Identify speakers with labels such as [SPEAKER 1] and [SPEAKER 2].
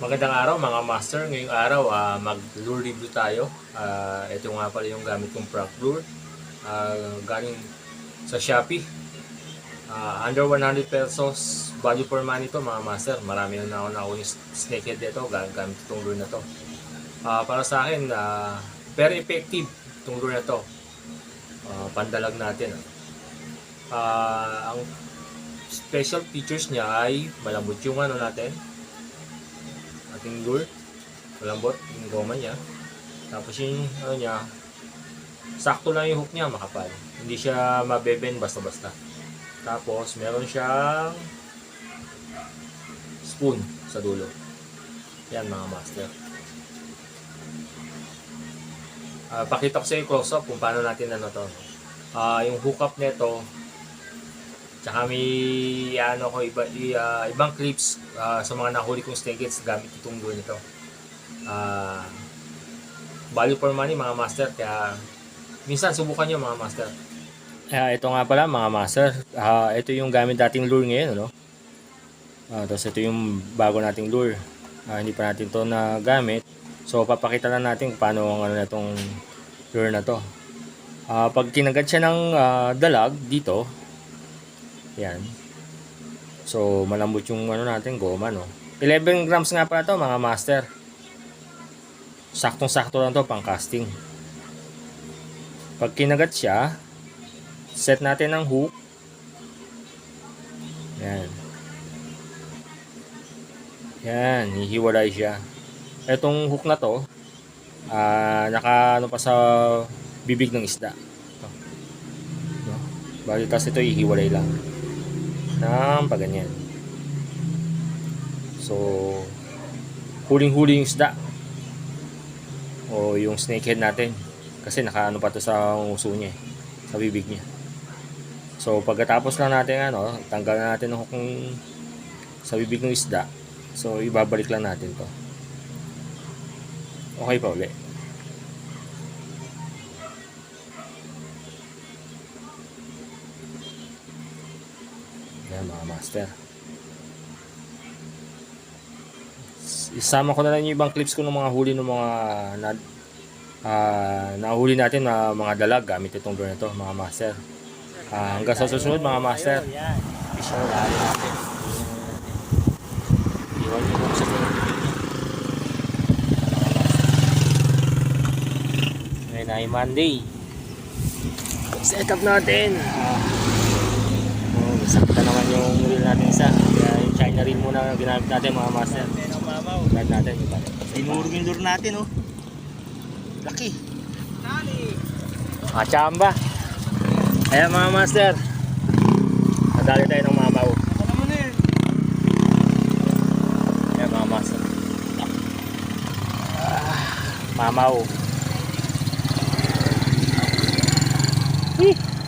[SPEAKER 1] Magandang araw mga master. Ngayong araw ah, mag-lure review tayo. Ah, ito nga pala yung gamit kong prank lure. Ah, galing sa Shopee. Ah, under 100 pesos value for money to mga master. Marami na ako na ako yung snakehead dito ga- gamit itong lure na to. Ah, para sa akin, ah, very effective itong lure na to. Ah, pandalag natin. Ah, ang special features niya ay malambot yung ano natin, lure. Malambot yung goma niya. Tapos yung ano niya, sakto lang yung hook niya, makapal. Hindi siya mabeben basta-basta. Tapos meron siyang spoon sa dulo. Yan mga master. Ah, pakita ko sa iyo close up kung paano natin ano to. Ah, yung hookup nito Tsaka may ano ko iba, i- ah, ibang clips ah, sa mga nahuli kong snakeheads gamit itong lure nito. Ah, value for money mga master kaya minsan subukan nyo mga master. Ah, ito nga pala mga master. Ah, ito yung gamit dating lure ngayon, no? Ah, tapos ito yung bago nating lure. Ah, hindi pa natin to na gamit. So papakita lang natin paano ang ano na itong lure na to. Ah, pag kinagat siya ng ah, dalag dito, yan. So, malambot yung ano natin, goma, no? 11 grams nga pala to, mga master. Saktong-sakto lang to, pang casting. Pag kinagat siya, set natin ng hook. Yan. Yan, hihiwalay siya. Etong hook na to, ah, naka ano pa sa bibig ng isda. No? Bali, tas ito ihiwalay lang ng paganyan. So, huling-huli yung isda. O yung snakehead natin. Kasi nakaano pa to sa uso niya eh, Sa bibig niya. So, pagkatapos lang natin ano, tanggal na natin ng hook ng- sa bibig ng isda. So, ibabalik lang natin to. Okay pa uli. Yan mga master. Isama ko na lang yung ibang clips ko ng mga huli ng mga na, ah, nahuli natin na mga dalag gamit itong drone na to mga master. Ah, hanggang sa susunod mga master. Natin. Iwan sa Ngayon ay Monday. Set up natin. Oh, sakta naman yung reel natin isa. Kaya yung China reel muna ang ginamit natin mga master. Glad natin balik.
[SPEAKER 2] Dinurog yung lure natin, oh. Laki.
[SPEAKER 1] Mga chamba. Ayan mga master. Nadali tayo ng mamaw. Ayan mga master. Ah, Mamaw. Hih.